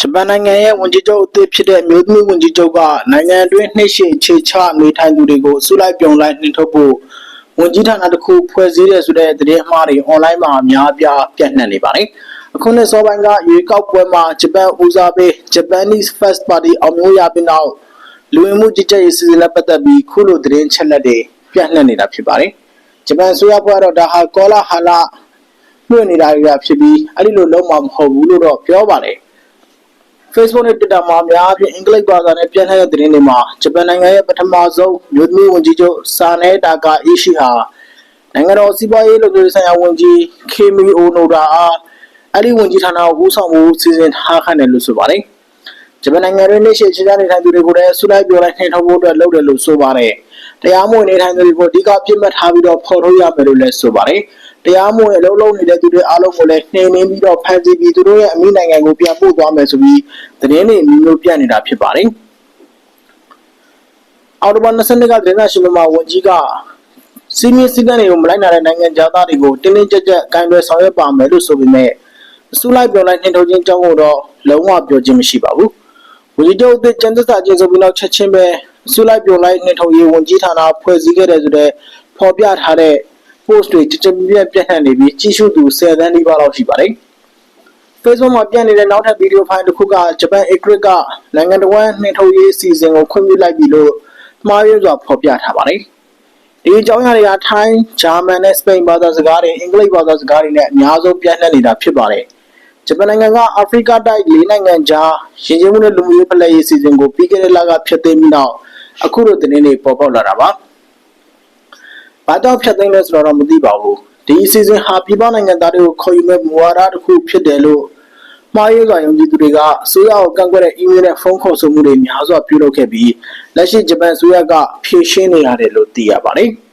ဂျပန်နိုင်ငံရဲ့ဝန်ကြီးချုပ်အသစ်ဖြစ်တဲ့မျိုးသမီးဝန်ကြီးချုပ်ကနိုင်ငံအတွင်းနှိမ့်ရှေခြေချနေထိုင်သူတွေကိုအစုလိုက်ပြုံလိုက်နှင်ထုတ်ဖို့ဝန်ကြီးဌာနတစ်ခုဖွဲ့စည်းတယ်ဆိုတဲ့သတင်းအမှားတွေအွန်လိုင်းမှာအများအပြားပြန့်နှံ့နေပါတယ်။အခုနှစ်စောပိုင်းကရွေးကောက်ပွဲမှာဂျပန်ဦးစားပေး Japanese First Party အောင်မြင်ရပြီးနောက်လူဝင်မှုကြီးကြပ်ရေးစီစဉ်လက်ပတ်သက်ပြီးခုလိုသတင်းချက်လက်တွေပြန့်နှံ့နေတာဖြစ်ပါတယ်။ဂျပန်ဆိုရဖွဲ့ကတော့ဒါဟာကောလာဟာလလွှင့်နေတာတွေဖြစ်ပြီးအဲ့ဒီလိုလုံးဝမဟုတ်ဘူးလို့တော့ပြောပါတယ်။ Facebook နဲ့ Twitter မှာအများအပြားအင်္ဂလိပ်ဘာသာနဲ့ပြန်လှည့်တဲ့သတင်းတွေမှာဂျပန်နိုင်ငံရဲ့ပထမဆုံးမြို့သမီးဝန်ကြီးချုပ်ဆာနဲတာကာအီရှိဟာနိုင်ငံတော်စီးပွားရေးလုပ်ငန်းဆိုင်ရာဝန်ကြီးခေမီအိုနိုဒါအားအဲ့ဒီဝန်ကြီးဌာနကိုဦးဆောင်မှုစီစဉ်ထားခိုင်းတယ်လို့ဆိုပါတယ်။ဂျပန်နိုင်ငံရဲ့နေရှိချေချနေထိုင်သူတွေကိုလည်းဆူလိုက်ပြောလိုက်နှင်ထုတ်ဖို့အတွက်လုပ်တယ်လို့ဆိုပါတယ်။တရားမဝင်နေထိုင်သူတွေကိုအဓိကပြစ်မှတ်ထားပြီးတော့ဖော်ထုတ်ရမယ်လို့လည်းဆိုပါတယ်။ တရားမဝင်အလုပ်လုပ်နေတဲ့သူတွေအားလုံးကိုလည်းနှိမ်နင်းပြီးတော့ဖမ်းဆီးပြီးသူတို့ရဲ့အမိနိုင်ငံကိုပြန်ပို့သွားမယ်ဆိုပြီးသတင်းတွေမျိုးမျိုးပြနေတာဖြစ်ပါတယ်။အော်တိုဘာ22ကသတင်းစာရှင်းလင်းပွဲမှာဝန်ကြီးကစီမင်းစည်းကမ်းတွေကိုမလိုက်နာတဲ့နိုင်ငံသားတွေကိုတင်းတင်းကြပ်ကြပ်ကိုင်တွယ်ဆောင်ရွက်ပါမယ်လို့ဆိုပေမဲ့အစုလိုက်ပြောလိုက်နှင်ထုတ်ခြင်းကြောင့်တော့လုံးဝပြောခြင်းမရှိပါဘူး။ဝန်ကြီးချုပ်အသစ်ကျန်းသစ္စာကျင်းဆိုပြီးနောက်ချက်ချင်းပဲအစုလိုက်ပြောလိုက်နှင်ထုတ်ရေးဝန်ကြီးဌာနဖွဲ့စည်းခဲ့တဲ့ဆိုတဲ့ဖော်ပြထားတဲ့ post တွေကြကြပြန့်ပြန့်နှံ့နေပြီးကြီးစုသူ10သန်းနီးပါးလောက်ရှိပါတယ်။ Facebook မှာပြန့်နေတဲ့နောက်ထပ်ဗီဒီယိုဖိုင်တစ်ခုကဂျပန် Acrylic ကနိုင်ငံတော်ဝန်နှင်ထုတ်ရေးအစီအစဉ်ကိုခွင့်ပြုလိုက်ပြီလို့မှားယွင်းစွာဖော်ပြထားပါတယ်။ဒီအကြောင်းအရာတွေကထိုင်း၊ဂျာမန်နဲ့စပိန်ဘာသာစကားတွေအင်္ဂလိပ်ဘာသာစကားတွေနဲ့အများဆုံးပြန့်နှံ့နေတာဖြစ်ပါတယ်။ဂျပန်နိုင်ငံကအာဖရိကတိုက်၄နိုင်ငံကြားရင်းချင်းမှုနဲ့လူမှုရေးဖလှယ်ရေးအစီအစဉ်ကိုပြီးခဲ့တဲ့လကဖျက်သိမ်းပြီးနောက်အခုလိုသတင်းတွေပေါ်ပေါက်လာတာပါ။ ဘာကြောင့်ဖျက်သိမ်းလဲဆိုတော့မသိပါဘူး။ဒီအစီအစဉ်ဟာပြည်ပနိုင်ငံသားတွေကိုခေါ်ယူမဲ့မူဝါဒတစ်ခုဖြစ်တယ်လို့မှားယွင်းစွာယုံကြည်သူတွေကအစိုးရကိုကန့်ကွက်တဲ့အီးမေးလ်နဲ့ဖုန်းခေါ်ဆိုမှုတွေများစွာပြုလုပ်ခဲ့ပြီးလက်ရှိဂျပန်အစိုးရကဖြေရှင်းနေရတယ်လို့သိရပါတယ်။